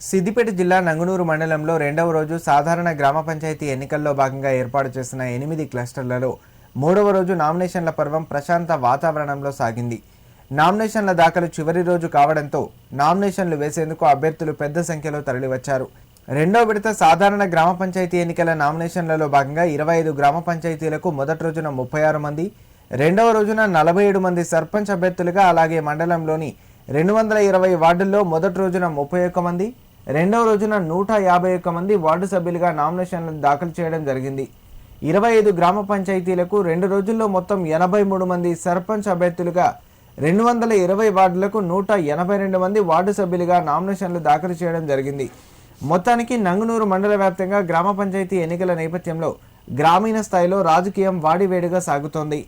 సిద్దిపేట జిల్లా నంగునూరు మండలంలో రెండవ రోజు సాధారణ గ్రామ పంచాయతీ ఎన్నికల్లో భాగంగా ఏర్పాటు చేసిన ఎనిమిది క్లస్టర్లలో మూడవ రోజు నామినేషన్ల పర్వం ప్రశాంత వాతావరణంలో సాగింది. నామినేషన్ల దాఖలు చివరి రోజు కావడంతో నామినేషన్లు వేసేందుకు అభ్యర్థులు పెద్ద సంఖ్యలో తరలివచ్చారు. రెండో విడత సాధారణ గ్రామ పంచాయతీ ఎన్నికల నామినేషన్లలో భాగంగా ఇరవై ఐదు గ్రామ పంచాయతీలకు మొదటి రోజున ముప్పై ఆరు మంది రెండవ రోజున నలభై ఏడు మంది సర్పంచ్ అభ్యర్థులుగా అలాగే మండలంలోని రెండు వందల ఇరవై వార్డుల్లో మొదటి రోజున ముప్పై ఒక్క మంది రెండవ రోజున నూట యాభై ఒక్క మంది వార్డు సభ్యులుగా నామినేషన్లను దాఖలు చేయడం జరిగింది. ఇరవై ఐదు గ్రామ పంచాయతీలకు రెండు రోజుల్లో మొత్తం ఎనభై మూడు మంది సర్పంచ్ అభ్యర్థులుగా రెండు వందల ఇరవై వార్డులకు నూట ఎనభై రెండు మంది వార్డు సభ్యులుగా నామినేషన్లు దాఖలు చేయడం జరిగింది. మొత్తానికి నంగునూరు మండల వ్యాప్తంగా గ్రామ పంచాయతీ ఎన్నికల నేపథ్యంలో గ్రామీణ స్థాయిలో రాజకీయం వాడివేడిగా సాగుతోంది.